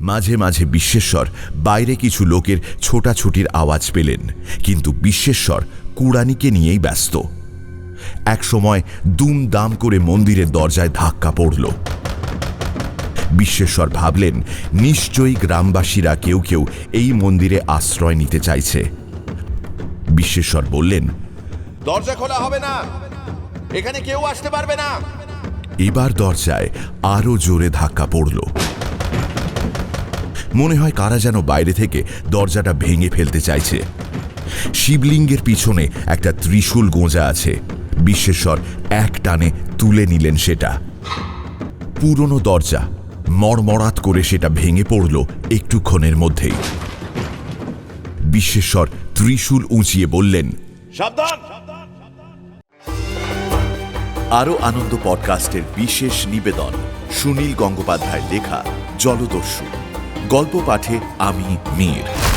মাঝে মাঝে বিশ্বেশ্বর বাইরে কিছু লোকের ছোটাছুটির আওয়াজ পেলেন। কিন্তু বিশ্বেশ্বর কুড়ানিকে নিয়েই ব্যস্ত। একসময় দুমদাম করে মন্দিরের দরজায় ধাক্কা পড়ল। বিশ্বেশ্বর ভাবলেন নিশ্চয়ই গ্রামবাসীরা কেউ কেউ এই মন্দিরে আশ্রয় নিতে চাইছে। বিশ্বেশ্বর বললেন দরজা খোলা হবে না। এখানে কেউ আসতে পারবে না। এবার দরজায় আরও জোরে ধাক্কা পড়ল। মনে হয় কারা যেন বাইরে থেকে দরজাটা ভেঙে ফেলতে চাইছে। শিবলিঙ্গের পিছনে একটা ত্রিশূল গোঁজা আছে। বিশ্বেশ্বর এক টানে তুলে নিলেন সেটা। পুরনো দরজা মড়মড়াত করে সেটা ভেঙে পড়ল একটুক্ষণের মধ্যেই। বিশ্বেশ্বর ত্রিশূল উঁচিয়ে বললেন আরও আনন্দ পডকাস্টের বিশেষ নিবেদন সুনীল গঙ্গোপাধ্যায়ের লেখা জলদস্যু। গল্প পাঠে আমি মীর।